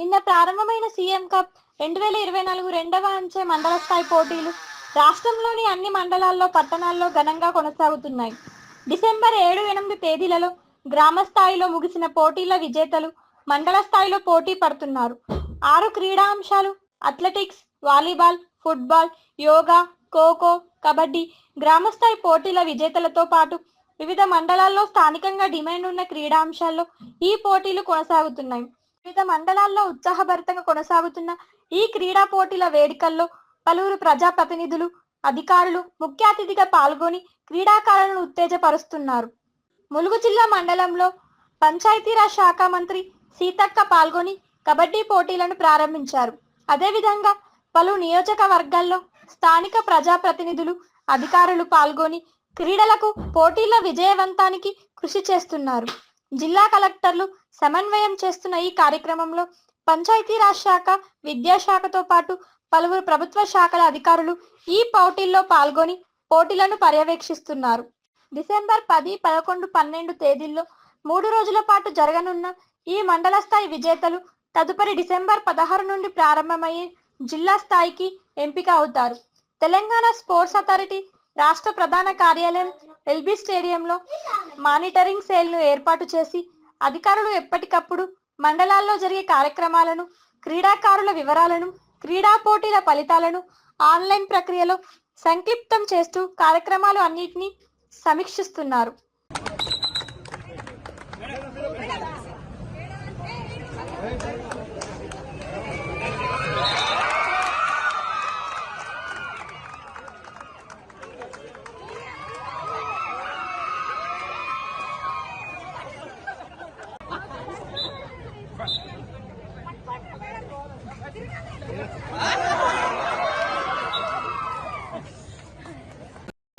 నిన్న ప్రారంభమైన CM cup రెండు వేల ఇరవై నాలుగు రెండవ అంచె మండల స్థాయి పోటీలు రాష్ట్రంలోని అన్ని మండలాల్లో పట్టణాల్లో ఘనంగా కొనసాగుతున్నాయి. డిసెంబర్ ఏడు ఎనిమిది తేదీలలో గ్రామ స్థాయిలో ముగిసిన పోటీల విజేతలు మండల స్థాయిలో పోటీ పడుతున్నారు. ఆరు క్రీడా అంశాలు athletics volleyball football yoga kho-kho kabaddi గ్రామస్థాయి పోటీల విజేతలతో పాటు వివిధ మండలాల్లో స్థానికంగా డిమాండ్ ఉన్న క్రీడా అంశాల్లో ఈ పోటీలు కొనసాగుతున్నాయి. వివిధ మండలాల్లో ఉత్సాహభరితంగా కొనసాగుతున్న ఈ క్రీడా పోటీల వేడుకల్లో పలువురు ప్రజాప్రతినిధులు అధికారులు ముఖ్య అతిథిగా పాల్గొని క్రీడాకారులను ఉత్తేజపరుస్తున్నారు. ములుగు జిల్లా మండలంలో పంచాయతీరాజ్ శాఖ మంత్రి సీతక్క పాల్గొని కబడ్డీ పోటీలను ప్రారంభించారు. అదేవిధంగా పలు నియోజకవర్గాల్లో స్థానిక ప్రజాప్రతినిధులు అధికారులు పాల్గొని క్రీడలకు పోటీల విజయవంతానికి కృషి చేస్తున్నారు. జిల్లా కలెక్టర్లు సమన్వయం చేస్తున్న ఈ కార్యక్రమంలో పంచాయతీరాజ్ శాఖ విద్యాశాఖతో పాటు పలువురు ప్రభుత్వ శాఖల అధికారులు ఈ పోటీల్లో పాల్గొని పోటీలను పర్యవేక్షిస్తున్నారు. డిసెంబర్ పది పదకొండు పన్నెండు తేదీల్లో మూడు రోజుల పాటు జరగనున్న ఈ మండల స్థాయి విజేతలు తదుపరి డిసెంబర్ పదహారు నుండి ప్రారంభమయ్యే జిల్లా స్థాయికి ఎంపిక అవుతారు. తెలంగాణ స్పోర్ట్స్ అథారిటీ రాష్ట్ర ప్రధాన కార్యాలయం ఎల్బీ స్టేడియంలో మానిటరింగ్ సెల్ను ఏర్పాటు చేసి అధికారులు ఎప్పటికప్పుడు మండలాల్లో జరిగే కార్యక్రమాలను క్రీడాకారుల వివరాలను క్రీడా పోటీల ఫలితాలను ఆన్లైన్ ప్రక్రియలో సంక్షిప్తం చేస్తూ కార్యక్రమాలు అన్నిటినీ సమీక్షిస్తున్నారు.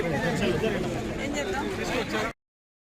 这里，这里，这里。